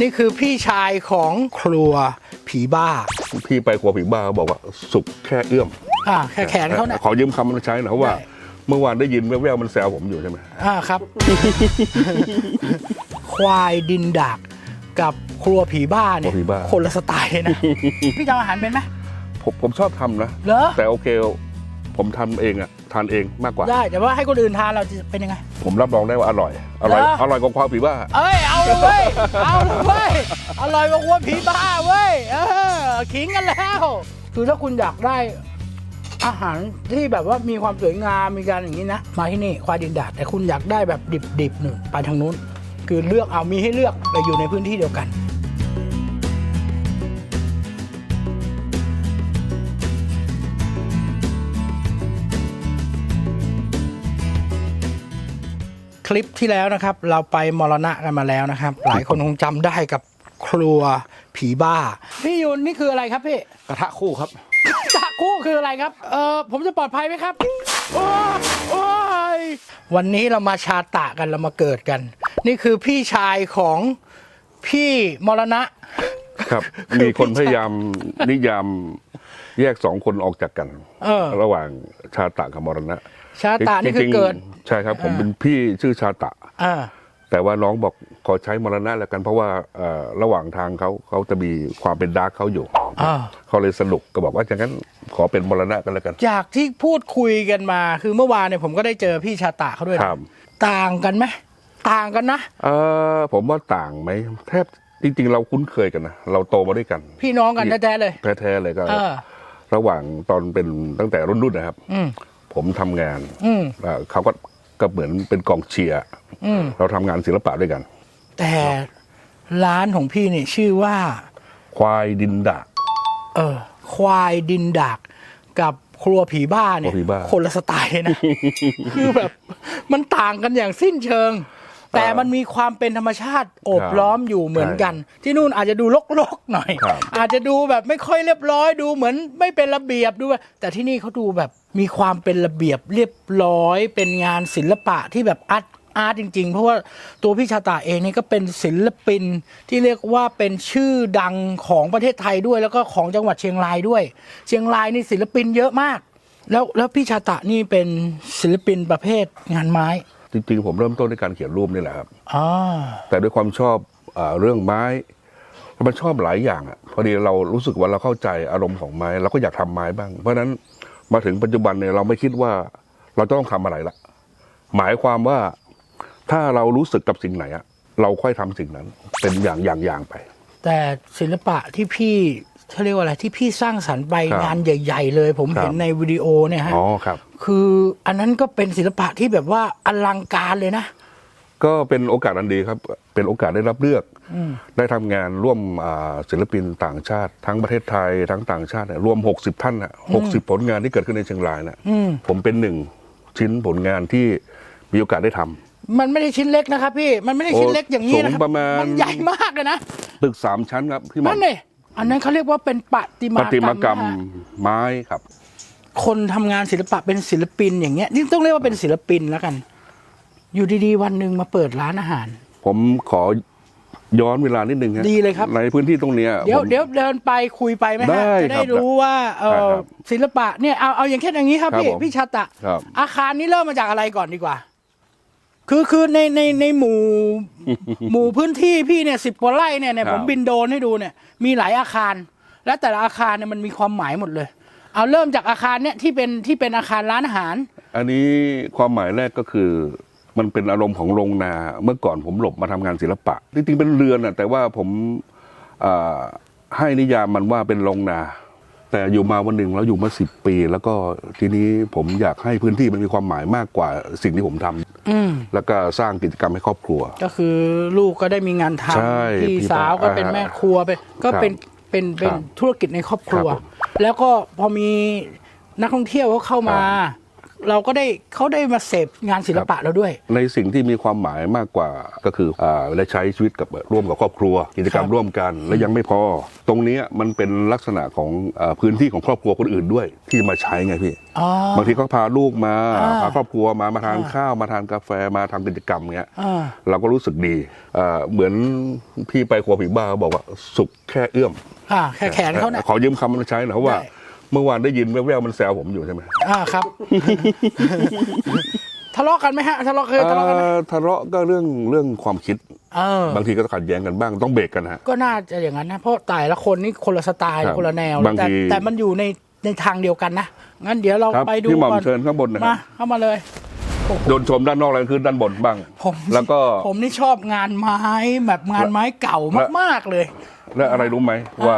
นี่คือพี่ชายของครัวผีบ้า พี่ไปครัวผีบ้าเขาบอกว่าสุกแค่เอื้อมอ่าแค่แขนเขาเนี่ยขอยืมคำมันใช้หน่อยเพราะว่าได้เมื่อวานได้ยินแว่วๆมันแซวผมอยู่ใช่ไหมอ่าครับ ควายดินดากกับครัวผีบ้าเนี่ยคนละสไตล์เลยนะ พี่ทำอาหารเป็นไหมผมผมชอบทำนะ เหรอ แต่โอเค ผมทำเองอะ ทานเองมากกว่า ได้แต่ว่าให้คนอื่นทานเราจะเป็นยังไง ผมรับรองได้ว่าอร่อย อร่อย เหรอ อร่อยกว่าความผีบ้า เอ้ยเอาเลยเว้ยเอาเลยเว้ยอร่อยกว่าครัวผีบ้าเว้ยเออขิงกันแล้วคือถ้าคุณอยากได้ อาหารที่แบบว่ามีความสวยงามมีการอย่างนี้นะมาที่นี่ควายดินดาดแต่คุณอยากได้แบบดิบๆหนึ่งไปทางนู้น คือเลือกเอามีให้เลือกแต่อยู่ในพื้นที่เดียวกัน คลิปที่แล้วนะครับ เราไปมรณะกันมาแล้วนะครับ หลายคนคงจำได้กับครัวผีบ้า พี่ยุนนี่คืออะไรครับพี่ กระทะคู่ครับจะคู่คืออะไรครับ เออผมจะปลอดภัยไหมครับโอ้โอ้ยวันนี้เรามาชาตะกันเรามาเกิดกัน นี่คือพี่ชายของพี่มรณะ ครับ มีคนพยายามนิยามแยกสองคนออกจากกัน เออ ระหว่างชาตะกับมรณะ ชาตะนี่คือจริงๆเกิด ใช่ครับ ผมเป็นพี่ชื่อชาตะอ่าแต่ว่าน้องบอกขอใช้มรณะแล้วกันเพราะว่าเอ่อระหว่างทางเขาเขาจะมีความเป็นดาร์กเขาอยู่อ่าเขาเลยสนุกก็บอกว่าอย่างนั้นขอเป็นมรณะกันแล้วกัน จากที่พูดคุยกันมา คือเมื่อวานเนี่ยผมก็ได้เจอพี่ชาตะเขาด้วยนะครับต่างกันไหมต่างกันนะเออผมว่าต่างไหมแทบจริง ๆ เราคุ้นเคยกันนะเราโตมาด้วยกัน พี่น้องกันแท้ๆเลยแท้ๆเลยก็เออระหว่างตอนเป็นตั้งแต่รุ่นรุ่นๆนะครับอืม ผมทำงานอืมเอ่อเขาก็ก็เหมือนเป็นกองเชียร์อืม เราทำงานศิลปะด้วยกัน แต่ร้านของพี่เนี่ยชื่อว่า ควายดินดะ เออ ควายดินดากกับครัวผีบ้าเนี่ยครัวผีบ้า คนละสไตล์เลยนะ คือแบบมันต่างกันอย่างสิ้นเชิง แต่มันมีความเป็นธรรมชาติโอบครับล้อมอยู่เหมือนกัน ที่นู่นอาจจะดูรกๆหน่อย ครับ อาจจะดูแบบไม่ค่อยเรียบร้อยดูเหมือนไม่เป็นระเบียบดูแบบแต่ที่นี่เขาดูแบบ มีความเป็นระเบียบเรียบร้อยเป็นงานศิลปะที่แบบอาร์ตอาร์ตจริง ๆ เพราะว่าตัวพี่ชาตาเองเนี่ยก็เป็นศิลปินที่เรียกว่าเป็นชื่อดังของประเทศไทยด้วย แล้วก็ของจังหวัดเชียงรายด้วย เชียงรายนี่ศิลปินเยอะมาก แล้วแล้วพี่ชาตะนี่เป็นศิลปินประเภทงานไม้จริงๆผมเริ่มต้นด้วยการเขียนรูปนี่แหละครับอ่าแต่ด้วยความชอบเออเรื่องไม้มันชอบหลายอย่างอะพอดีเรารู้สึกว่าเราเข้าใจอารมณ์ของไม้เราก็อยากทำไม้บ้าง เพราะฉะนั้น มาถึงปัจจุบันเนี่ยเราไม่คิดว่าเราจะต้องทำอะไรละ หมายความว่าถ้าเรารู้สึกกับสิ่งไหนอะเราค่อยทำสิ่งนั้น เป็นอย่างอย่างอย่างไป แต่ศิลปะที่พี่เขาเรียกว่าอะไรที่พี่สร้างสรรค์ไปครับงานใหญ่ ๆ เลย ผมครับเห็นในวิดีโอเนี่ยฮะอ๋อครับ คืออันนั้นก็เป็นศิลปะที่แบบว่าอลังการเลยนะ ก็เป็นโอกาสอันดีครับ เป็นโอกาสได้รับเลือก ได้ทำงานร่วมอ่าศิลปินต่างชาติ ทั้งประเทศไทยทั้งต่างชาติเนี่ยรวม 60 ท่านนะ60 ผลงานที่เกิดขึ้นในเชียงรายนะอืม ผมเป็นหนึ่งชิ้นผลงานที่มีโอกาสได้ทำ มันไม่ได้ชิ้นเล็กนะครับพี่ มันไม่ได้ชิ้นเล็กอย่างนี้นะครับสูงประมาณ นใหญ่มากเลยนะ ตึกสามชั้นครับพี่หมอนั่นเลยอันนั้นเขาเรียกว่าเป็นปฏิมาปฏิมากรรมนะฮะไม้ครับ คนทำงานศิลปะเป็นศิลปินอย่างเงี้ยนี่ต้องเรียกว่าเป็นศิลปินแล้วกัน อยู่ดีๆ วันหนึ่งมาเปิดร้านอาหาร ผมขอย้อนเวลานิดนึงฮะดีเลยครับ ในพื้นที่ตรง เนี้ยเดี๋ยวผม เดี๋ยวเดินไปคุยไปไหมได้ฮะจะครัได้บรู้ว่าเอได้อครับศิลปะเนี่ยเอาเอาอย่างแค่อย่างนี้ครับครับพี่ผมพี่ชาตะ ครับ อาคารนี้เริ่มมาจากอะไรก่อนดีกว่า คือคือในในในหมู่ หมู่พื้นที่พี่เนี่ยสิบกว่าไร่เนี่ยเนี่ยครับผมบินโดรนให้ดูเนี่ยมีหลายอาคาร และแต่ละอาคารเนี่ยมันมีความหมายหมดเลย เอาเริ่มจากอาคารเนี่ยที่เป็นที่เป็นอาคารร้านอาหาร อันนี้ความหมายแรกก็คือ มันเป็นอารมณ์ของโรงนา เมื่อก่อนผมหลบมาทำงานศิลปะ จริงๆ เป็นเรือนน่ะแต่ว่าผมอ่าให้นิยามมันว่าเป็นโรงนา แต่อยู่มาวันหนึ่งแล้วอยู่มาสิบปี แล้วก็ทีนี้ผมอยากให้พื้นที่มันมีความหมายมากกว่าสิ่งที่ผมทำอืมแล้วก็สร้างกิจกรรมให้ครอบครัว ก็คือลูกก็ได้มีงานทใช่ำพี่พี่สาวก็เป็นอ่าแม่ครัวไปก็ครับเป็นเป็นเป็นครับธุรกิจในครอบครัวครับผมแล้วก็พอมีนักท่องเที่ยวเขาเข้ามา เราก็ได้เขาได้มาเสพงานศิลปะเราด้วย ในสิ่งที่มีความหมายมากกว่าก็คืออ่าได้ใช้ชีวิตกับร่วมกับครอบครัว กิจกรรมครับร่วมกันและยังไม่พอ ตรงเนี้ยมันเป็นลักษณะของอาพื้นที่ของครอบครัวคนอื่นด้วย ที่มาใช้ไงพี่ อ๋อ บางทีเขาพาลูกมาอ่าพาครอบครัวมามาทานอ่าข้าวมาทานกาแฟมาทำกิจกรรมเงี้ยอ่า เราก็รู้สึกดีอ่าเหมือนพี่ไปครัวผีบ้าเขาบอกว่าสุขแค่เอื้อม อ่าแค่แขนเขาเนี่ย ขอยืมคำมันใช้หน่อยเพราะว่าได้ เมื่อวานได้ยินแว่วๆมันแซวผมอยู่ใช่ไหมอ่าครับ ทะเลาะกันไหมฮะทะเลาะเคยทะเลาะกันไหมเอ่อทะเลาะก็เรื่องเรื่องความคิด เออบางทีก็ขัดแย้งกันบ้างต้องเบรกกันฮะ ก็น่าจะอย่างนั้นนะเพราะแต่ละคนนี่คนละสไตล์ครับคนละแนวบางแต่ที แต่มันอยู่ในในทางเดียวกันนะงั้นเดี๋ยวเราครับไปดูพี่หม่อมก่อนเชิญข้างบนนะคมารับเข้ามาเลย โดนชมด้านนอกแล้วคือด้านบนบ้าง ผมแล้วก็ ผมนี่ชอบงานไม้แบบงานไม้เก่ามากๆเลย และอะไรรู้ไหมว่า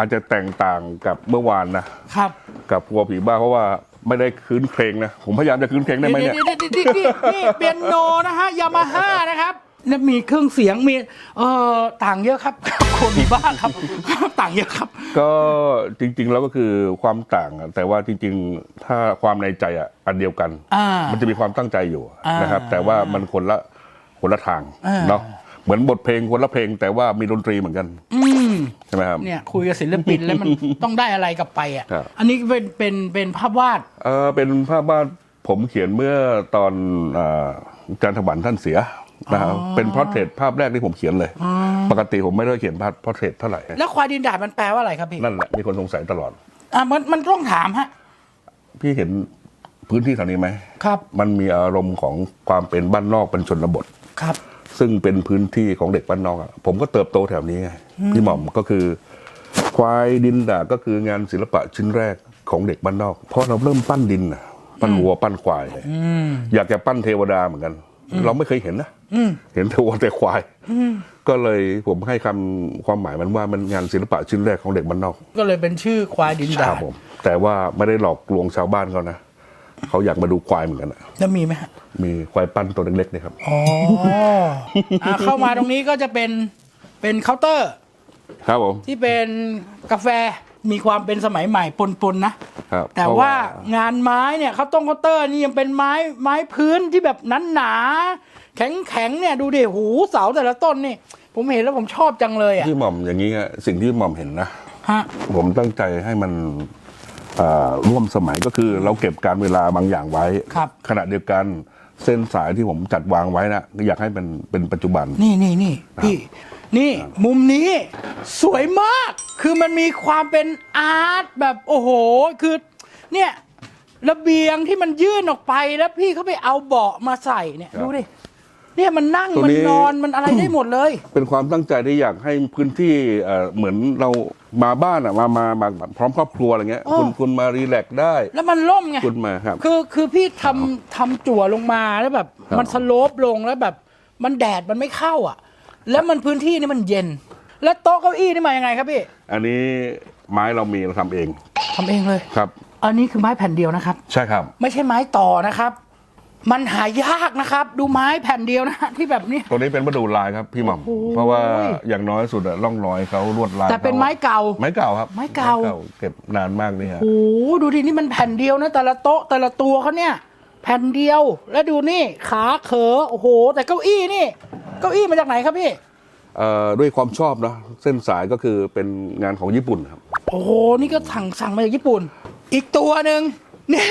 อาจจะแตกต่างกับเมื่อวานนะครับ กับครัวผีบ้าเพราะว่าไม่ได้คืนเพลงนะ ผมพยายามจะคืนเพลงได้ไหมเนี่ยนี่นี่นี่นี่เปียโนนะฮะยามาฮ่านะครับเนี่ยมีเครื่องเสียงมีเอ่อต่างเยอะครับ คนมีบ้างครับต่างเยอะครับ ก็จริงๆแล้วก็คือความต่างอะแต่ว่าจริง ๆ ถ้าความในใจอะอันเดียวกัน อ่ามันจะมีความตั้งใจอยู่อ่านนะครับ แต่ว่ามันคนละคนละทางอ่าเนาะ เหมือนบทเพลงคนละเพลง แต่ว่ามีดนตรีเหมือนกันอืมใช่ไหมครับ เนี่ยคุยกับศิลปินแล้วมัน ต้องได้อะไรกลับไปอะ ครับ อันนี้เป็นเป็นเป็นภาพวาด เออเป็นภาพวาดผมเขียนเมื่อตอนอาอาจารย์ถวันท่านเสียนะครับเป็นพอร์เทรตภาพแรกที่ผมเขียนเลย ปกติผมไม่ได้เขียนภาพพอร์เทรตเท่าไหร่ แล้วควายดินดาดมันแปลว่าอะไรครับพี่นั่นแหละมีคนสงสัยตลอด อะมันมันต้องถามฮะ พี่เห็นพื้นที่แถวนี้ไหมครับ มันมีอารมณ์ของความเป็นบ้านนอกเป็นชนบท ครับ ซึ่งเป็นพื้นที่ของเด็กบ้านนอกอะผมก็เติบโตแถวนี้ไงพี่หม่อมก็คือ ควายดินดาก็คืองานศิลปะชิ้นแรกของเด็กบ้านนอก เพราะเราเริ่มปั้นดินน่ะปั้นวัวปั้นควายเนี่ยอยากจะปั้นเทวดาเหมือนกัน เราไม่เคยเห็นนะเห็นแต่วัวแต่ควายก็เลยผมให้คำความหมายมันว่ามันงานศิลปะชิ้นแรกของเด็กบ้านนอกก็เลยเป็นชื่อควายดินคดารับดผมแต่ว่าไม่ได้หลอกลวงชาวบ้านเขานะ เขาอยากมาดูควายเหมือนกันนะแล้วมีไหมฮะมีควายปั้นตัวเล็กๆเนะครับ อ๋ออะเข้ามาตรงนี้ก็จะเป็นเป็นเคาน์เตอร์ ครับผม ที่เป็นกาแฟมีความเป็นสมัยใหม่ปนๆนะครับ แต่เพระว่างานไม้เนี่ยเขาต้องเคาน์เตอร์นี่ยังเป็นไม้ไม้พื้นที่แบบนั้นหนาๆแข็งแข็งๆเนี่ยดูดิหูเสาแต่ละต้นนี่ ผมเห็นแล้วผมชอบจังเลยอะที่หม่อมอย่างนี้อะสิ่งที่หม่อมเห็นนะ ฮะผมตั้งใจให้มันอ่า ร่วมสมัยก็คือเราเก็บการเวลาบางอย่างไว้ ครับ ขณะเดียวกันเส้นสายที่ผมจัดวางไว้นะก็อยากให้เป็นเป็นปัจจุบัน นี่นี่นี่พี่ นี่มุมนี้สวยมาก คือมันมีความเป็นอาร์ตแบบโอ้โห คือ เนี่ยระเบียงที่มันยื่นออกไปแล้วพี่เขาไปเอาเบาะมาใส่เนี่ยครับดูดิ เนี่ยมันนั่ง ตัวมันนี้ นอนมันอะไรได้หมดเลย เป็นความตั้งใจที่อยากให้พื้นที่เอ่อเหมือนเรามาบ้านอะมามามาพร้อมครอบครัวอะไรเงี้ย อ๋อ คุณคุณมารีแลกซ์ได้ แล้วมันล่มไง คุณมาครับ คือคือพี่ทำทำจั่วลงมาแล้วแบบ ครับ มันสโลปลงแล้วแบบ มันแดดมันไม่เข้าอะ แล้วมันพื้นที่นี่มันเย็น แล้วโต๊ะเก้าอี้นี่มายังไงครับพี่อันนี้ไม้เรามีเราทำเองทำเองเลย ครับ อันนี้คือไม้แผ่นเดียวนะครับ ใช่ครับ ไม่ใช่ไม้ต่อนะครับ มันหายากนะครับ ดูไม้แผ่นเดียวนะที่แบบนี้ตัวนี้เป็นประดูลายครับพี่หม่อมโอ้โหเพราะว่าอย่างน้อยสุดอะร่องรอยเขาลวดลายแต่เป็นขาไม้เก่า ไม้เก่าครับไม้เก่า เก็บนานมากนี่ฮะโอ้โหดูดินี่มันแผ่นเดียวนะ แต่ละโต๊ะแต่ละตัวเขาเนี่ย แผ่นเดียวแล้วดูนี่ขาเขอโอ้โห แต่เก้าอี้นี่ เก้าอี้มาจากไหนครับพี่ เอ่อด้วยความชอบนะเส้นสายก็คือเป็นงานของญี่ปุ่นครับ โอ้โห นี่ก็สั่งสั่งมาจากญี่ปุ่น อีกตัวหนึ่งนี่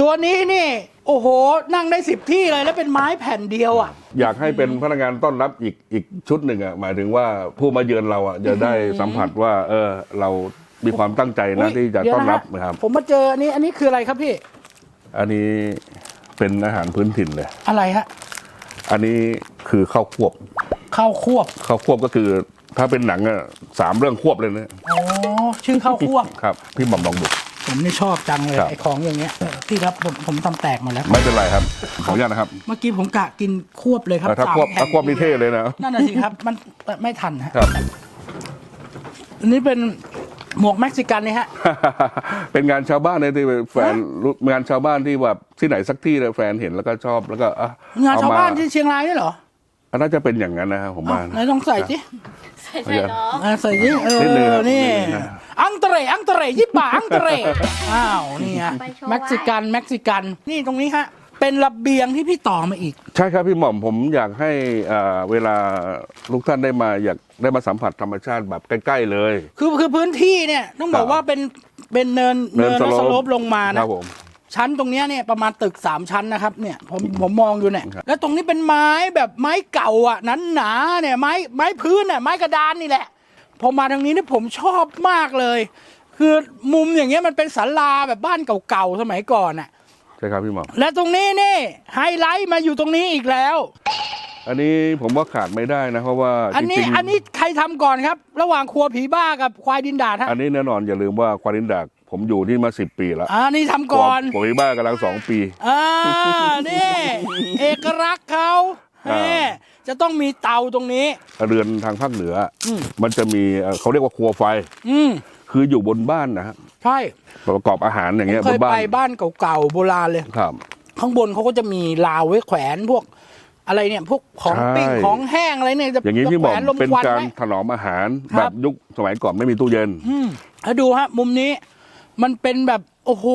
ตัวนี้นี่ โอ้โห นั่งได้สิบที่เลยแล้วเป็นไม้แผ่นเดียวอะ อยากให้เป็นพนักงานต้อนรับอีกอีกชุดหนึ่งอะหมายถึงว่าผู้มาเยือนเราอะจะได้สัมผัสว่า เออ เรามีความตั้งใจนะอุ๊ยที่จะเดี๋ยวต้อนรับฮนะครับ ผมมาเจออันนี้อันนี้คืออะไรครับพี่ อันนี้เป็นอาหารพื้นถิ่นเลย อะไรฮะ อันนี้คือข้าวควบข้าวควบข้าวควบก็คือถ้าเป็นหนังอะสามเรื่องควบเลยนะอ๋อชื่อข้าวควบครับ พี่หม่อมลองดู ผมนี่ชอบจังเลยครับ ไอ้ของอย่างเงี้ยเออพี่ครับผมผมทำแตกหมาแล้ว ไม่เป็นไรครับ ขออนุญาตนะครับเมื่อกี้ผมกะกินควบเลยครับเออถ้าสมควบแผ่นถ้าควบนี่เท่เลยนะ นั่นน่ะสิครับ มันไม่ทันฮะครับ อันนี้เป็นหมวกเม็กซิกันนี่ฮะ เป็นงานชาวบ้านเลยที่แฟนรู้งานชาวบ้านที่แบบที่ไหนสักที่เลยแฟนเห็นแล้วก็ชอบแล้วก็อะงานเอชาวมบ้านที่เชียงรายนี่เหรออั นน่าจะเป็นอย่างนั้นนะครับผมว่าไหนลองใส่สิใส่ใส่เนาะ อะใส่สิเอนิดนึงคอรับนี่ นิดนึงนะอังเตรอังเตรยี่ป่าอังเตรอ้าวนี่ไงไปโชว์ไว้ เม็กซิกันเม็กซิกันนี่ตรงนี้ฮะ เป็นระเบียงที่พี่ต่อมาอีก ใช่ครับพี่หม่อมผมอยากให้อ่าเวลาลูกท่านได้มาอยากได้มาสัมผัสธรรมชาติแบบใกล้ ๆ เลย คือคือพื้นที่เนี่ยต้องบอกครับว่าเป็นเป็นเนินเนิเนินนแล้วสสโลปโลปลงมาคนะรับผม ชั้นตรงเนี้ยเนี่ยประมาณตึกสามชั้นนะครับเนี่ยผมผมมองอยู่เนี่ยครับ แล้วตรงนี้เป็นไม้แบบไม้เก่าอะนั้นหนาๆเนี่ยไม้ไม้พื้นอะไม้กระดานนี่แหละพอมาทางนี้เนี่ยผมชอบมากเลย คือมุมอย่างเงี้ยมันเป็นศาลาแบบบ้านเก่าๆสมัยก่อนอะ ใช่ครับพี่หม่อมและตรงนี้นี่ไฮไลท์มาอยู่ตรงนี้อีกแล้ว อันนี้ผมว่าขาดไม่ได้นะเพราะว่าอันจนี้ริงๆอันนี้ใครทำก่อนครับ ระหว่างครัวผีบ้ากับควายดินดาดฮะอันนี้แน่นอนอย่าลืมว่าควารินดาก ผมอยู่ที่มาสิบปีแล้วอ่านี่ทำก่อนผมบ้ากำลังสองปี อ่านี่เอกลักษณ์เขาอ่าแม่จะต้องมีเตาตรงนี้ เรือนทางภาคเหนืออมมันจะมีเอ่อเขาเรียกว่าครัวไฟ อืมคืออยู่บนบ้านนะฮะใช่ประกอบอาหารอย่างผมเงี้ยเคบยนบ้าไปนบ้านเก่าๆโบราณเลย ครับ ข้างบนเขาก็จะมีราวไว้แขวนพวกอะไรเนี่ย พวกของใช่ ปิ้งของแห้งอะไรเนี่ยจะอย่างนี้จะพี่แขบอวกนลมเป็นควันการไว้ ถนอมอาหารคแบรับบยุคสมัยก่อนไม่มีตู้เย็น อืมแล้วดูฮะ มุมนี้ มันเป็นแบบโอ้โห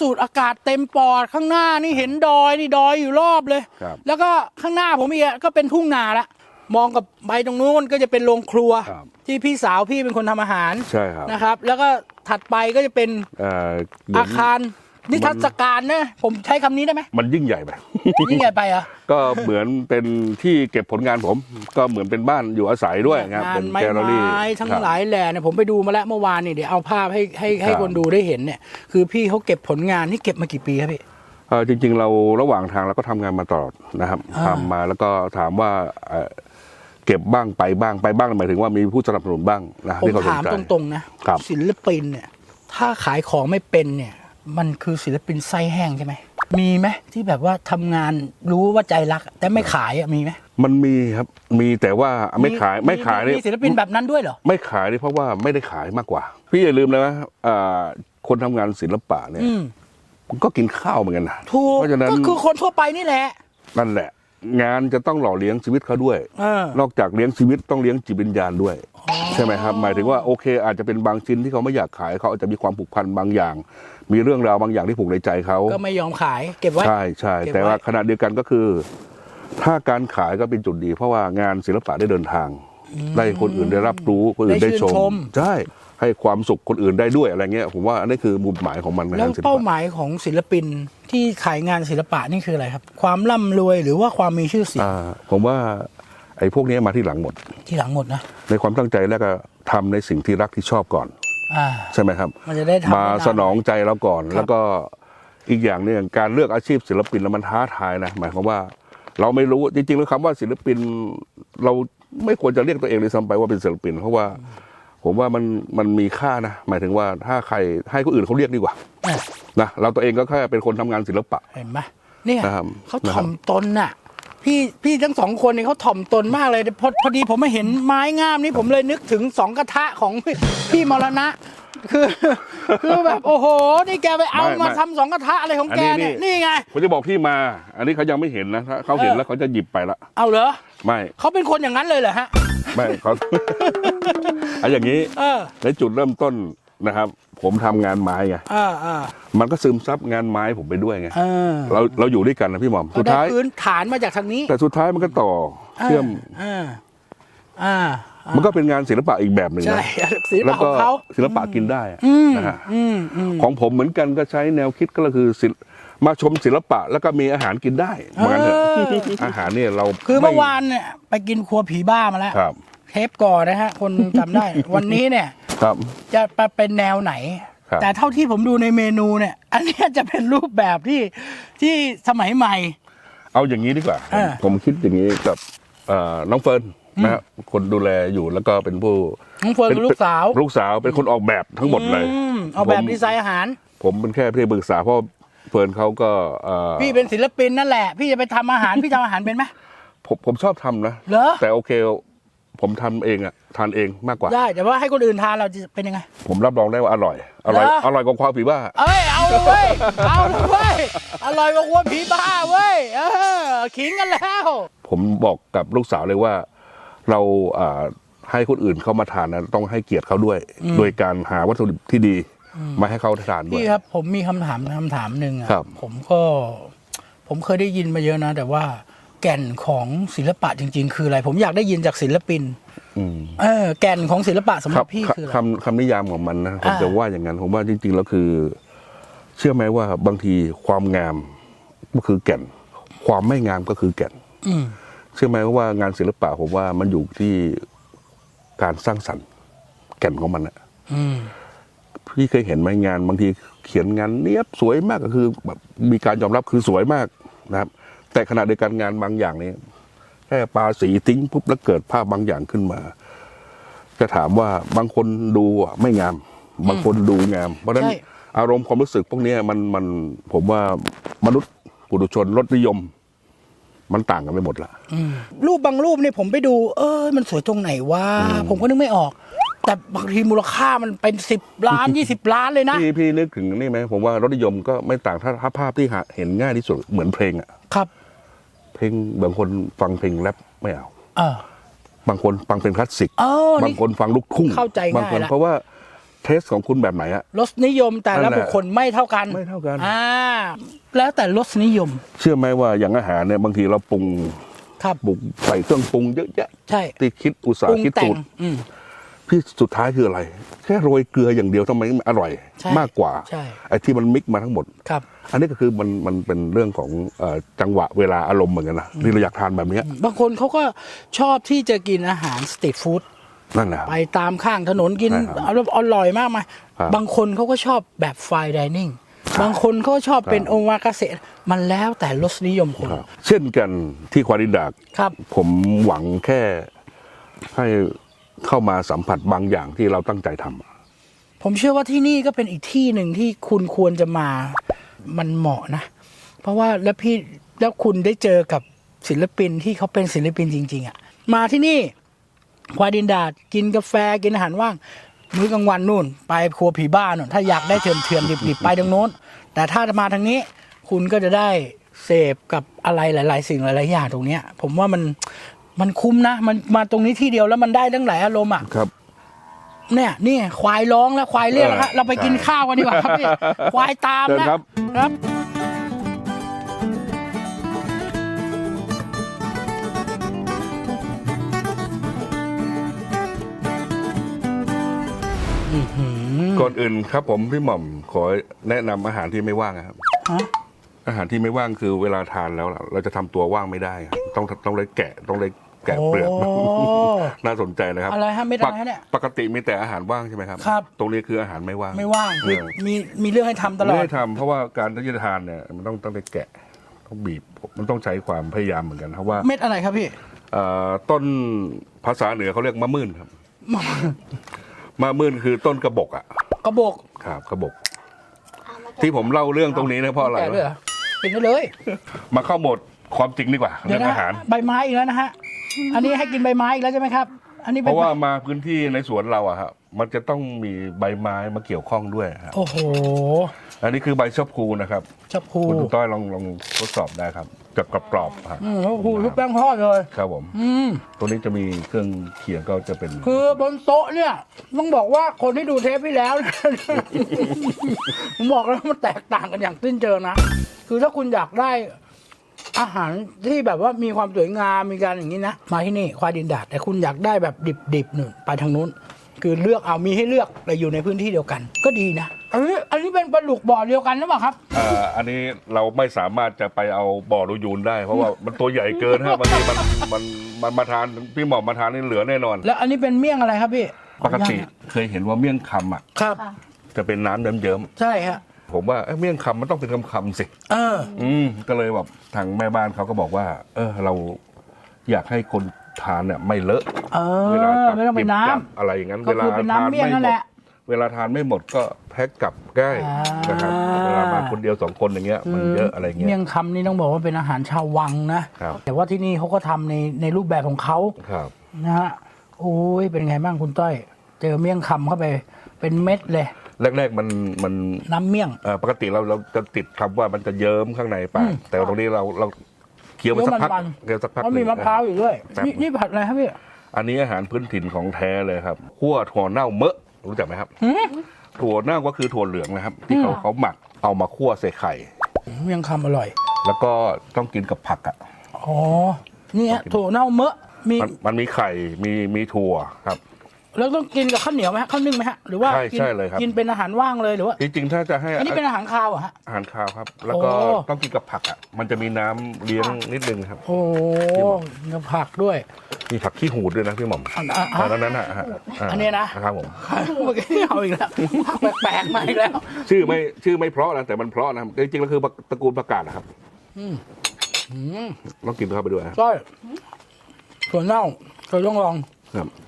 สูดอากาศเต็มปอดข้างหน้านี่เห็นดอยนี่ดอยอยู่รอบเลย ครับ แล้วก็ข้างหน้าผมอีกอะก็เป็นทุ่งนาละมองกับไปตรงนู้นก็จะเป็นโรงครัว ครับที่พี่สาวพี่เป็นคนทำอาหารใช่ครับ นะครับ แล้วก็ถัดไปก็จะเป็นเอ่อเหมือานคาร นิทรรศการนะ ผมใช้คำนี้ได้ไหมมันยิ่งใหญ่ไป ยิ่งใหญ่ไปเหรอะก็เหมือนเป็นที่เก็บผลงานผม ก็เหมือนเป็นบ้านอยู่อาศัยด้วยครับงาเป็นนไม้แกลเลอรี่ ไม้ทั้งครับหลายแหล่เนี่ยผมไปดูมาแล้วเมื่อวานนี่เดี๋ยวเอาภาพให้ให้ให้ครับ คนดูได้เห็นเนี่ยคือพี่เขาเก็บผลงานที่เก็บมากี่ปีครับพี่ เอ่อจริงๆเราระหว่างทางเราก็ทำงานมาตลอดนะครับอ่า ทำมาแล้วก็ถามว่าเอ่อเก็บบ้างไปบ้างไปบ้างหมายถึงว่ามีผู้สนับสนุนบ้างนะผมที่เขาสนถามใจ ตรงๆนะครับ ศิลปินเนี่ยถ้าขายของไม่เป็นเนี่ย มันคือศิลปินไส้แห้งใช่ไหม มีไหมที่แบบว่าทำงานรู้ว่าใจรัก แต่ไม่ขายอะมีไหมมันมีครับมีแต่ว่าไม่ขายไม่ขายมีนี่มีศิลปินแบบนั้นด้วยเหรอ ไม่ขายนี่เพราะว่าไม่ได้ขายมากกว่า พี่อย่าลืมนะอ่าคนทำงานศิลปะเนี่ยอืมก็กินข้าวเหมือนกันนะถูกเพราะฉะนั้นก็คือคนทั่วไปนี่แหละ นั่นแหละ งานจะต้องหล่อเลี้ยงชีวิตเขาด้วย เออนอกจากเลี้ยงชีวิตต้องเลี้ยงจิตวิญญาณด้วย ใช่ไหมครับ หมายถึงว่าโอเค อาจจะเป็นบางชิ้นที่เขาไม่อยากขายเขาอาจจะมีความผูกพันบางอย่าง มีเรื่องราวบางอย่างที่ผูกในใจเขาก็ไม่ยอมขาย เก็บไว้ ใช่ใช่เก็บไว้ แต่ว่าขณะเดียวกันก็คือ ถ้าการขายก็เป็นจุดดี เพราะว่างานศิลปะได้เดินทาง ได้คนอื่นได้รับรู้คนอื่นได้ได้ชื่นชชมมใช่ ให้ความสุขคนอื่นได้ด้วยอะไรเงี้ยผมว่าอันนี้คือมุมหมายของมันแล้วงานศิลเป้าปะหมายของศิลปินที่ขายงานศิลปะนี่คืออะไรครับ ความร่ำรวยหรือว่าความมีชื่อเสียงอ่าผมว่าไอ้พวกนี้มาที่หลังหมด ที่หลังหมดนะในความตั้งใจแล้วก็ทำในสิ่งที่รักที่ชอบก่อนอ่าใช่ไหมครับมันจะได้ทำมาได้นสนองใจเราก่อนครับแล้วก็อีกอย่างหนึงการเลือกอาชีพศิลปินแล้วมันท้าทายนะหมายความว่าเราไม่รู้จริงๆแล้วคำว่าศิลปิน เราไม่ควรจะเรียกตัวเองเลยซ้ำไปว่าเป็นศิลปิน เพราะว่า ผมว่ามันมันมีค่านะ หมายถึงว่าถ้าใครให้คนอื่นเขาเรียกดีกว่าอะนะเราตัวเองก็แค่เป็นคนทำงานศิลปะ เห็นไหมเนี่ยนะครับเขาถ่อมตนน่ะ พี่พี่ทั้งสองคนนี่เขาถ่อมตนมากเลยพอพอดีผมมาเห็นไม้งามนี่ผมเลยนึกถึงสองกระทะของ พี่มรณะ คือ คือแบบโอ้โห นี่แกไปเอาไม่มาไม่ทำสองกระทะอะไรของแกอันนี้เนี่ยนี่ นี่ไง ผมจะบอกที่มา อันนี้เขายังไม่เห็นนะถ้าเขาเห็นเออ แล้วเขาจะหยิบไปละเอาเหรอไม่เขาเป็นคนอย่างนั้นเลยเหรอฮะ ไม่เขาอันอย่างนี้เออในจุดเริ่มต้นนะครับ ผมทำงานไม้ไงอ่าอ่ามันก็ซึมซับงานไม้ผมไปด้วยไงเออเราเราอยู่ด้วยกันนะพี่หม่อมเขาสุดได้ท้ายพื้นฐานมาจากทางนี้แต่สุดท้ายมันก็ต่อเชื่อมอ่าอ่าอ่า มันก็เป็นงานศิลปะอีกแบบหนึ่งใช่นะศิลแล้วปะขก็องเขาศิลปะกินได้อะอืมนะฮะอืมอืมของผมเหมือนกันก็ใช้แนวคิดก็คือศิลมาชมศิลปะแล้วก็มีอาหารกินได้เหมือนกันเถอะเอออาหารเนี่ยเราคือเมื่อไวานเนี่ยไปกินครัวผีบ้ามาแล้วครับ เทปก่อนนะฮะ คนจำได้ วันนี้เนี่ยครับจะไปเป็นแนวไหนครับแต่เท่าที่ผมดูในเมนูเนี่ย อันเนี้ยจะเป็นรูปแบบที่ที่สมัยใหม่ เอาอย่างนี้ดีกว่าเออผมคิดอย่างนี้กับเอ่อน้องเฟิร์น นะฮะคนดูแลอยู่แล้วก็เป็นผู้น้องเฟิร์นคือลูกสาว ลูกสาวเป็นคนออกแบบทั้งหมดเลยอืมเอาแบบผมดีไซน์อาหาร ผมเป็นแค่ที่ปรึกษาเพราะเฟิร์นเขาก็เอ่อพี่เป็นศิลปินนั่นแหละ พี่จะไปทำอาหาร พี่ทำอาหารเป็นไหม ผมผมชอบทำนะ เหรอ แต่โอเค ผมทำเองอะทานเองมากกว่า ได้ แต่ว่าให้คนอื่นทานเราจะเป็นยังไง ผมรับรองได้ว่าอร่อย อร่อยเหรออร่อยกว่าความผีบ้า เอ้ย เอาเลยเว้ย เอาเลยเว้ย อร่อยกว่าวัวผีบ้าเว้ย เออ ขิงกันแล้ว ผมบอกกับลูกสาวเลยว่า เราอ่าให้คนอื่นเข้ามาทานนะต้องให้เกียรติเขาด้วย โดยการหาวัตถุดิบที่ดีมาให้เขาทานด้วยพี่ครับ ผมมีคำถามคำถามหนึ่งอะครับ ผมก็ผมเคยได้ยินมาเยอะนะ แต่ว่าแก่นของศิลปะจริง ๆ คืออะไร ผมอยากได้ยินจากศิลปินอืมเออแก่นของศิลปะสำหครัรับบพี่คืออะไรคำคำนิยามของมันนะผมอ่าจะว่าอย่างนั้นผมว่าจริง ๆ แล้วคือ เชื่อไหมว่าบางทีความงามก็คือแก่น ความไม่งามก็คือแก่น อื มเชื่อไหมว่างานศิลปะผมว่ามันอยู่ที่การสร้างสรรค์แก่นของมันอะอืมพี่เคยเห็นไหมงานบางทีเขียนงานเนี้ยบสวยมากก็คือแบบมีการยอมรับคือสวยมากนะครับ แต่ขณะเดียวกันงานบางอย่างนี้แค่ปาสีทิ้งปุ๊บแล้วเกิดภาพบางอย่างขึ้นมา จะถามว่าบางคนดูอะไม่งาม บางคนดูงาม เพราะฉะนั้นใช่อารมณ์ความรู้สึกพวกเนี้ยมันมันผมว่ามนุษย์ปุถุชนรสนิยม มันต่างกันไปหมดละอืมรูปบางรูปเนี่ยผมไปดู เออมันสวยตรงไหนวะผมก็นึกไม่ออก แต่บางทีมูลค่ามันเป็นสิบล้านยี่สิบล้านเลยนะพี่พี่นึกถึงนี่ไหมผมว่ารสนิยมก็ไม่ต่างถ้าถ้าภาพที่หาเห็นง่ายที่สุดเหมือนเพลงอะครับ เพลงบางคนฟังเพลงแรปไม่เอาเออบางคนฟังเพลงคลาสสิกเออบางคนฟังลูกทุ่งเข้าใจง่ายบางคนละเพราะว่า เทสของคุณแบบไหนอะ รสนิยมแต่นั่ละนแหละบุคคลไม่เท่ากันไม่เท่ากัน อ่าแล้วแต่รสนิยมเชื่อไหมว่าอย่างอาหารเนี่ยบางทีเราปรุงครับปรุงใส่เครื่องปรุงเยอะแยะใช่ที่คิดอุตสาปรุห์งคิดแต่สูงตรอืม พี่สุดท้ายคืออะไร แค่โรยเกลืออย่างเดียวทำไมมันอร่อย ใช่มากกว่าใช่ ไอ้ที่มันมิกมาทั้งหมด ครับอันนี้ก็คือมันมันเป็นเรื่องของเอ่อจังหวะเวลาอารมณ์เหมือนกันนะที่เราอยากทานแบบเนี้ย บางคนเขาก็ชอบที่จะกินอาหารสตรีทฟู้ด นั่นแหละ ไปตามข้างถนนกินใช่ครับอร่อยอร่อยมากมายครับบางคนเขาก็ชอบแบบไฟดิเนิ่งบางคนเขาก็ชอบเป็นครับองค์วากาเสะมันแล้วแต่รสนิยมคนครับเช่นกันที่ควารินดาก ครับ ผมหวังแค่ให้เข้ามาสัมผัสบางอย่างที่เราตั้งใจทำ ผมเชื่อว่าที่นี่ก็เป็นอีกที่หนึ่งที่คุณควรจะมา มันเหมาะนะ เพราะว่าแล้วพี่แล้วคุณได้เจอกับศิลปินที่เขาเป็นศิลปินจริง ๆอะ มาที่นี่ ควาดินดาดกินกาแฟกินอาหารว่าง มื้อกลางวันนู่น ไปครัวผีบ้านนู่นถ้าอยากได้เถื่อนเถื่อนๆดิบๆไปทางโน้น แต่ถ้ามาทางนี้คุณก็จะได้เสพกับอะไรหลาย ๆ สิ่งหลายๆอย่างตรงเนี้ย ผมว่ามันมันคุ้มนะ มันมาตรงนี้ที่เดียวแล้วมันได้ทั้งหลายอารมณ์อะครับ เนี่ยนี่ควายร้องแล้วควายเรียกแล้วฮะเออเราไปกินใช่ข้าวกันดีกว่าครับพี่ควายตามเชิญนะครับ ครับ ก่อนอื่นครับผมพี่หม่อมขอแนะนำอาหารที่ไม่ว่างนะครับ ฮะอาหารที่ไม่ว่างคือเวลาทานแล้วล่ะเราจะทำตัวว่างไม่ได้ครับต้องต้องเลยแกะต้องเลยแกะเปลือกโอ้น่าสนใจนะครับอะไรฮะเม็ดอะไรฮะเนี่ยปกติมีแต่อาหารว่างใช่ไหมครับ ครับ ตรงนี้คืออาหารไม่ว่างไม่ว่างคือเออมีมีเรื่องให้ทำตลอไม่ด ได้ทำเพราะว่าการที่จะทานเนี่ยมันต้องต้องไปแกะต้องบีบมันต้องใช้ความพยายามเหมือนกันเพราะว่าเม็ดอะไรครับพี่ เอ่อต้นภาษาเหนือเขาเรียกมะมื่นครับ มะมื่นคือต้นกระบอกอะกระบอกครับกระบอกที่ผมเล่าเรื่องตรงนี้นะเพราะอะไรแกะด้วยเหรอกินได้เลย มาเข้าโหมดความจริงดีกว่าเดี๋เรื่ยอวงนะอาหารใบไม้อีกแล้วนะฮะอันนี้ให้กินใบไม้อีกแล้วใช่ไหมครับ อันนี้เพเป็นราะว่ามาพื้นที่ในสวนเราอะครับ มันจะต้องมีใบไม้มาเกี่ยวข้องด้วยครับ โอ้โห อันนี้คือใบชะพูนะครับชะพูคุณต้อยลองลองทดสอบได้ครับจะกรอบๆครับอืมชะพูทุกแป้งทอดเลย ครับผม อืม ตัวนี้จะมีเครื่องเคียงก็จะเป็นคือบนโต๊ะเนี่ยต้องบอกว่าคนที่ดูเทปที่แล้วผมบอกแล้วมันแตกต่างกันอย่างสิ้นเชิงนะ คือถ้าคุณอยากได้อาหารที่แบบว่ามีความสวยงามมีการอย่างนี้นะ มาที่นี่ควายดินดาดแต่คุณอยากได้แบบดิบๆหนึ่งไปทางนู้น คือเลือกเอามีให้เลือกแต่อยู่ในพื้นที่เดียวกัน ก็ดีนะอันนี้อันนี้เป็นปลาดุกบ่อเดียวกันหรือเปล่าครับ อ่าอันนี้เราไม่สามารถจะไปเอาบ่อรูยูนได้ เพราะว่ามันตัวใหญ่เกินฮะบางทีมันมันมันมาทานพี่หมอมมาทานนี่เหลือแน่นอน แล้วอันนี้เป็นเมี่ยงอะไรครับพี่ปกติเคยเห็นว่าเมี่ยงคำอะครับ จะเป็นน้ำเยิ้มใช่ฮะๆผมว่าเอ้ยเมี่ยงคำมันต้องเป็นคำๆสิ เออ อืมก็เลยแบบทางแม่บ้านเขาก็บอกว่า เออเราอยากให้คนทานเนี่ยไม่เลอะ เอเวลาอจับไม่ต้องเป็นน้หยิบจับอะไรอย่างนั้นก็เวลาคือเป็นน้ำทานเมี่ยงไม่นั่นหมแหดละ เวลาทานไม่หมดก็แพ็กกลับง่ายอ่าน นะครับเวลามาคนเดียวสองคนอย่างเงี้ยมันเยอะอะไรำเงี้เมี่ยยงคำนี่ต้องบอกว่าเป็นอาหารชาววังนะครับ แต่ว่าที่นี่เขาก็ทำในในรูปแบบของเขาครับ นะฮะโอ้ยเป็นไงบ้างคุณต้อย เจอเมี่ยงคำเข้าไป เป็นเม็ดเลย แรกๆมันมันน้ำเมี่ยง เอ่อปกติเราเราจะติดคำว่ามันจะเยิ้มข้างในปาอืกมแต่ว่าตรงนี้เราเราเคี้ยวไปสักพักเคี้ยวมันเคี้ยวสักพักเขามีหนึ่งมะพร้าวอยู่ด้วย ครับ นี่นี่ผัดอะไรครับพี่ อันนี้อาหารพื้นถิ่นของแท้เลยครับคั่วถั่วเน่าเมอะรู้จักไหมครับ ถั่วเน่าก็คือถั่วเหลืองนะครับ ที่เขาเขาหมักเอามาคั่วใส่ไข่ ยังคำอร่อย แล้วก็ต้องกินกับผักอะอ๋อเนี่ยถั่วเน่าเมอะมีมันมันมีไข่มีมีถั่วครับ แล้วต้องกินกับข้าวเหนียวไหมฮะข้าวนึ่งไหมฮะหรือว่าใช่กินใช่เลยครับ กินเป็นอาหารว่างเลยหรือว่าจริงๆ ถ้าจะให้อันนี้เป็นอาหารคาวเหรอะฮะ อาหารคาวครับ แล้วก็โอ้ ต้องกินกับผักอะมันจะมีน้ำเลี้ยงนิดนึงครับ โอ้กับผักด้วย มีผักขี้หูดด้วยนะพี่หม่อมอันอะอัอะนนั้นน่ะฮะาอันเนี้ยนะ ครับผม เมื่อกี้เอาอีกแล้วผักแปลกๆมาอีกแล้ว ชื่อไม่ชื่อไม่เพราะนะแต่มันเพราะนะครับจริงๆแล้วคือตระกูลผักกาดนะครับอืมลองกินเข้าไปด้วยครับใช่ถั่วเน่าเคยต้องลองครับค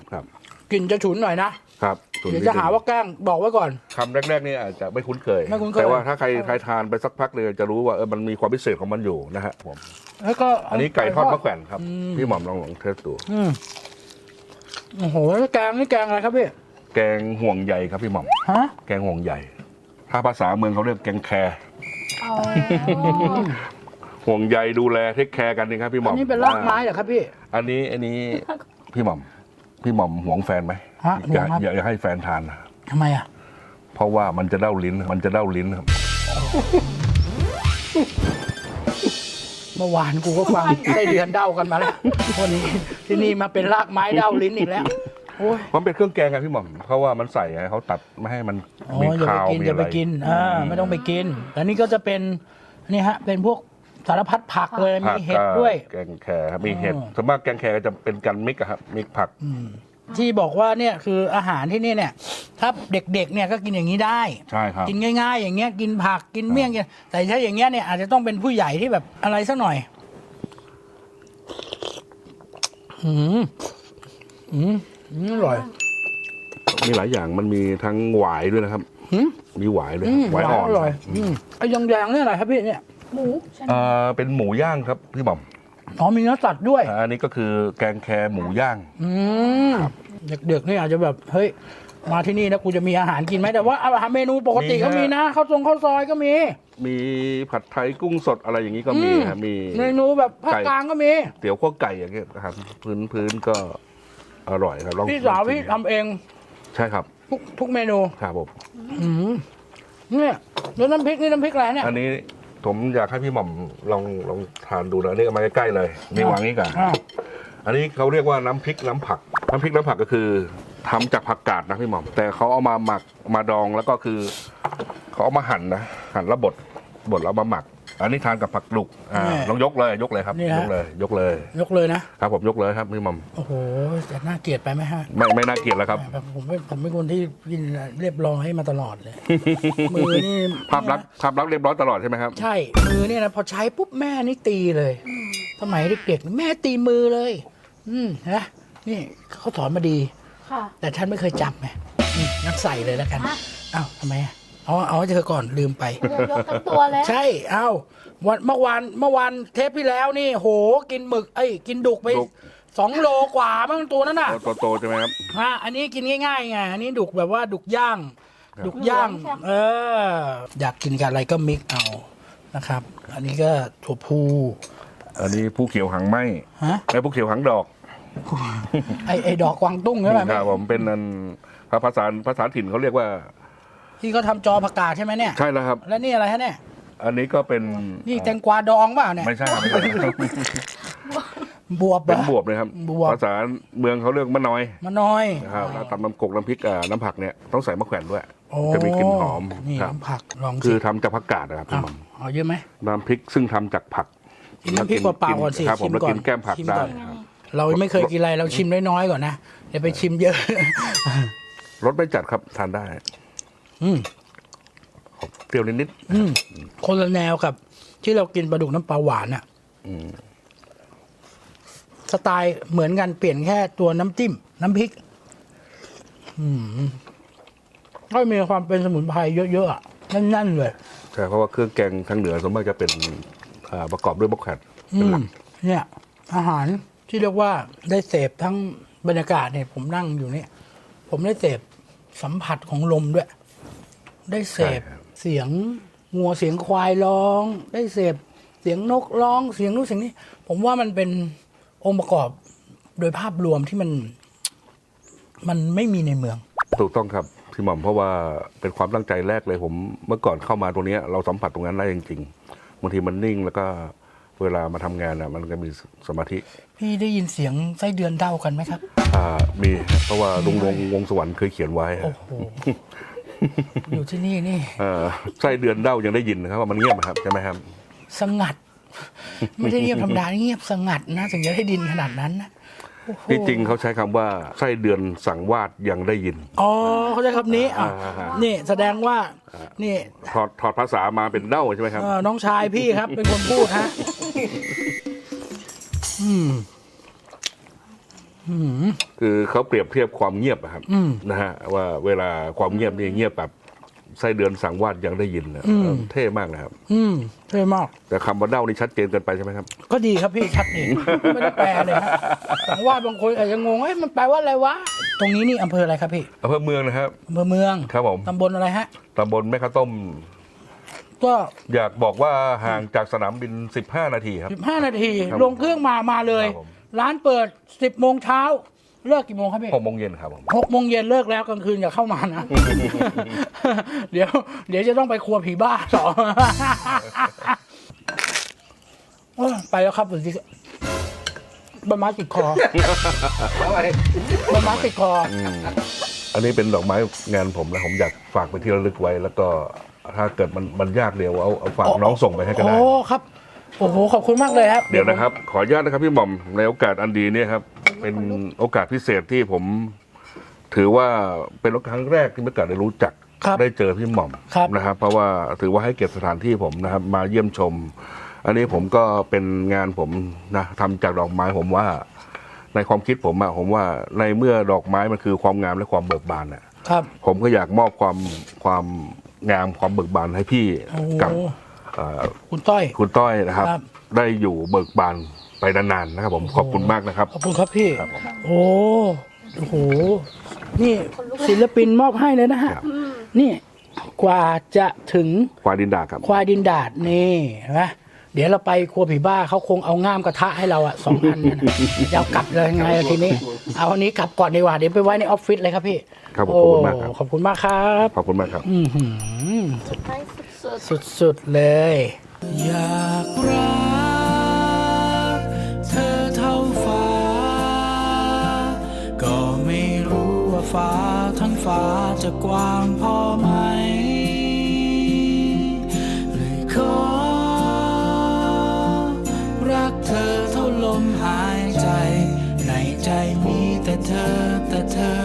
รับ กลิ่นจะฉุนหน่อยนะ ครับส่วนเดี๋ยวนี้จะหาว่าแกล้งบอกไว้ก่อน คำแรกๆนี่อาจจะไม่คุ้นเคย ไม่คุ้นเคย แต่ว่าถ้าใครใครทานไปสักพักเลยจะรู้ว่าเออมันมีความพิเศษของมันอยู่นะฮะผมแล้วก็อันนี้ไก่ทอดมะแขวนครับพี่หม่อมลองลองเทสดูอืมโอ้โหแล้วแกงนี่แกงอะไรครับพี่แกงห่วงใยครับพี่หม่อมฮะแกงห่วงใยถ้าภาษาเมืองเขาเรียกแกงแคร์เอาห่วงใยดูแลเทคแคร์กันนี่ครับพี่หม่อัอมนนี้เป็นรากไม้เหรอครับพี่ อันนี้อันนี้พี่หม่อม พี่หม่อมห่วงแฟนไหมฮะห่วงครับ อย่าอย่าให้แฟนทานนะทำไมอะ เพราะว่ามันจะเด้าลิ้น มันจะเด้าลิ้นครับ เมื่อวานกูก็ฟังได้เดือนเด้ากันมาแล้ววันนี้ที่นี่มาเป็นรากไม้เด้าลิ้นอีกแล้วโอ้ยมันเป็นเครื่องแกงไงพี่หม่อมเพราะว่ามันใส่ไงเขาตัดไม่ให้มันอ๋อมีอย่าคาวไปกินมีอย่าอะไรไปกินอ่าไม่ต้องไปกินแต่นี่ก็จะเป็นนี่ฮะเป็นพวก สารพัดผักเลยผัมีกเห็ดด้วย แกงแครครับมีเห็ดอ๋อส่วนมากแกงแครจะเป็นกันมิกอะครับมิกผัก ที่บอกว่าเนี่ยคืออาหารที่นี่เนี่ยถ้าเด็กๆเนี่ยก็กินอย่างนี้ได้ ใช่ครับ กินง่าย ๆ อย่างเงี้ยกินผักกินเมี่ยงกินแต่ถ้าอย่างเงี้ยเนี่ยอาจจะต้องเป็นผู้ใหญ่ที่แบบอะไรสักหน่อยอืมอืมอืมอร่อย มีหลายอย่างมันมีทั้งหวายด้วยนะครับหืมมีหวายด้วยอืมหวายอ่อนอร่อยอืมไอ้ยองแดงๆเนี่ยอะไรครับพี่เนี่ย หมูใช่ไหมเอ่อเป็นหมูย่างครับพี่หม่อมอ๋อมีเนื้อสัตว์ด้วยอันนี้ก็คือแกงแครหมูย่าง อืมเด็กๆนี่อาจจะแบบเฮ้ยมาที่นี่นะกูจะมีอาหารกินไหมแต่ว่าอาหารเมนูปกติก็มีนะข้าวทรงข้าวซอยก็มี มีผัดไทยกุ้งสดอะไรอย่างนี้ก็มีอืครับมี เมนูแบบภาคไก่ กลางก็มี เตี๋ยวข้าวไก่อย่างเงี้ยนะครับพื้นพื้นก็อร่อยครับลองพี่สาวพี่ทำเองใช่ครับทุกทุกเมนูครับผมอืมเนี่ยแล้วน้ำพริกนี่น้ำพริกอะไรเนี่ยอันนี้ ผมอยากให้พี่หม่อมลองลองทานดูนะอันนี่เอามาใกล้ๆเลยนี่วางนี้กันอ้าวอันนี้เขาเรียกว่าน้ำพริกน้ำผัก น้ำพริกน้ำผักก็คือทำจากผักกาดนะพี่หม่อม แต่เขาเอามาหมักมาดองแล้วก็คือเขาเอามาหั่นนะหั่นแล้วบดบดแล้วมาหมัก อันนี้ทานกับผักดุกอ่าลองยกเลยยกเลยครับยกเลย ยกเลย ยกเลยนะ ครับผมยกเลยครับพี่หม่อมโอ้โหแต่น่าเกลียดไปไหมฮะไม่ไม่น่าเกลียดแล้วครับ แบบผมไม่ผมเป็นคนที่กินเรียบร้อยมาตลอดเลย มือนี่ภาพลักษณ์ภาพลักษณ์เรียบร้อยตลอดใช่ไหมครับ ใช่ มือเนี่ยนะพอใช้ปุ๊บแม่นี่ตีเลย สมัยเด็กๆแม่ตีมือเลย อืมนะนี่เขาสอนมาดี ค่ะ แต่ฉันไม่เคยจำไงอืมงั้นใส่เลยแล้วกันฮะอ้าวทำไมอะ เอาเอาให้เธอก่อนลืมไป ยกยกทั้งตัวแล้ว ใช่เอ้าวันเมื่อวานเมื่อวานเทปที่แล้วนี่ โหกินหมึกเอ้ยกินดุกไปดุก สองโลกว่ามั้งตัวนั้นน่ะโตโตๆใช่ไหมครับอะอันนี้กินง่ายๆไงอันนี้ดุกแบบว่าดุกย่าง ครับ ดุกย่างเหลืองใช่ไหมเออ อยากกินกับอะไรก็มิกเอานะครับ อันนี้ก็ถั่วพูอันนี้ผู้เขียวหางไหมฮะและผู้เขียวหางดอกไอไอดอกกวางตุ้งใช่ไหมครับผมเป็นอันภาษาภาษาถิ่นเขาเรียกว่า ที่เขาทำจอผักกาดใช่ไหมเนี่ย ใช่แล้วครับ แล้วนี่อะไรฮะเนี่ย อันนี้ก็เป็นนี่แตงกวาดองเปล่าเนี่ย ไม่ใช่ครับไม่ใช่ครับบวบเหรเป็นอบวบเลยครับบวบ ภาษาเมืองเขาเรียกมะนอยมะน้อย นะครับแล้วตำน้ำกกน้ำพริกอ่าน้ำผักเนี่ยต้องใส่มะแขวนด้วย โอ้จะมีกลิ่นหอมนี่ครับน้ำผักลองคืสิอทำจากผักกาดนะครับพี่เอาหม่อม เอาเยอะไหม น้ำพริกซึ่งทำจากผักกินน้ำพริกเปล่าๆก่อนสิครับผมชิมแล้วก่อนกินแก้มผักชิมได้ก่อน ครับเราไม่เคยกินอะไรเราชิมน้อยๆก่อนนะเดี๋ยวไปชิมเยอะ รสไม่จัดครับทานได้ อืมเปรี้ยวนิดอืมคนละแนวกับ ที่เรากินปลาดุกน้ำปลาหวานอะๆอืมสไตล์เหมือนกันเปลี่ยนแค่ตัวน้ำจิ้ม น้ำพริก อืมก็มีความเป็นสมุนไพรเยอะๆอะแน่นๆเลย ใช่เพราะว่าเครื่องแกงทางเหนือส่วนมากจะเป็นอ่าประกอบด้วยมะแขวนอืเป็นหมลัก เนี่ย อาหารที่เรียกว่าได้เสพทั้งบรรยากาศเนี่ย ผมนั่งอยู่เนี่ย ผมได้เสพสัมผัสของลมด้วย ได้เสพเสียงงัวเสียงควายร้อง ได้เสพเสียงนกร้องเสียงนู้นเสียงนี้ ผมว่ามันเป็นองค์ประกอบโดยภาพรวมที่มัน มันไม่มีในเมือง ถูกต้องครับพี่หม่อมเพราะว่าเป็นความตั้งใจแรกเลยผม เมื่อก่อนเข้ามาตรงเนี้ยเราสัมผัสตรงนั้นได้จริงๆบางทีมันนิ่งแล้วก็เวลามาทำงานอะมันก็มีสมาธิ พี่ได้ยินเสียงไส้เดือนเด้ากันไหมครับ อ่ามีฮะเพราะว่าลุงลงวงสวรรค์เคยเขียนไว้โอ้ฮะโห อยู่ที่นี่นี่เอ่อไส้เดือนเด้ายังได้ยินนะครับว่ามันเงียบนะครับใช่ไหมครับ สงัด ไม่ได้เงียบธรรมดาเงียบสงัดนะถึงจะได้ดินขนาดนั้นนะโอ้โหที่จริงเขาใช้คำว่าไส้เดือนสังวาสยังได้ยิน อ๋อเขาใช้คำนี้อะอ่า นี่แสดงว่า นี่ถอดถอดภาษามาเป็นเด้าใช่ไหมครับ เอ่อน้องชายพี่ครับ เป็นคนพูดฮะอืมอืม คือเขาเปรียบเทียบความเงียบอะครับอืมนะฮะว่าเวลาความเงียบนี่เงียบแบบไส้เดือนสังวาสยังได้ยินนะอืมเท่มากนะครับ อืมเท่มาก แต่คำว่าเด้านี่ชัดเจนเกินไปใช่ไหมครับ ก็ดีครับพี่ชัดดีไม่ได้แปลเลยฮะสังวาสบางคนอาจจะงงเอ้ยมันแปลว่าอะไรวะ ตรงนี้นี่อำเภออะไรครับพี่อำเภอเมืองนะครับอำเภอเมืองครับผมตำบลอะไรฮะตำบลแม่ข้าวต้ม ก็อยากบอกว่าห่างจากสนามบิน 15 นาทีครับสิบห้านาทีครับลงเครื่องมามาเลยค รับผมร้านเปิดสิบโมงเช้าเลิกกี่โมงครับพี่หกโมงเย็นครับผม หกโมงเย็นเลิกแล้วกลางคืนอย่าเข้ามานะ เดี๋ยว เดี๋ยวจะต้องไปครัวผีบ้าต่อเออไปแล้วครับคุณที่ใบไม้ติดคอใบไม้ติดคออันนี้เป็นดอกไม้งานผมนะผมอยากฝากไปที่ระลึกไว้ แล้วก็ถ้าเกิดมันมันยากเดียวเอาเอาฝากน้องส่งไปให้ก็ได้ โอ้ครับ โอ้โหขอบคุณมากเลยครับเดี๋ยวนะครับ ขออนุญาตนะครับพี่หม่อมในโอกาสอันดีเนี่ยครับ เป็นโอกาสพิเศษที่ผม ถือว่าเป็นโอกาสครั้งแรกที่เมื่อก่อนได้รู้จักครับได้เจอพี่หม่อมครับนะครับ เพราะว่าถือว่าให้เกียรติสถานที่ผมนะครับ มาเยี่ยมชม อันนี้ผมก็เป็นงานผมนะทำจากดอกไม้ผมว่า ในความคิดผมอะผมว่าในเมื่อดอกไม้มันคือความงามและความเบิกบานอะครับผมก็อยากมอบความความงามความเบิกบานให้พี่โอ้กับ เอ่อคุณต้อย คุณต้อยนะครับ ครับ ได้อยู่เบิกบานไปนานๆนะครับ ผมขอบคุณมากนะครับ ขอบคุณครับพี่ ครับผม โอ้โอ้โห นี่ศิลปินมอบให้เลยนะฮะ ครับ นี่กว่าจะถึงควายดินดาครับ ควายดินดาดนี่เห็นไหมเดี๋ยวเราไปครัวผีบ้าเขาคงเอาง่ามกระทะให้เราอะสองอันเนี่ยนะจะเอากลับเลยไงอะทีนี้ เอาอันนี้กลับก่อนดีกว่าเดี๋ยวไปไว้ในออฟฟิศเลยครับพี่ครับผมโอ้ขอบคุณมากครับขอบคุณมากครับ ขอบคุณมากครับ อือหือ ให้สุด สุดๆเลย อยากรักเธอเท่าฟ้า ก็ไม่รู้ว่าฟ้าทั้งฟ้าจะกว้างพอไหมเลยขอรักเธอเท่าลมหายใจ ในใจมีแต่เธอแต่เธอ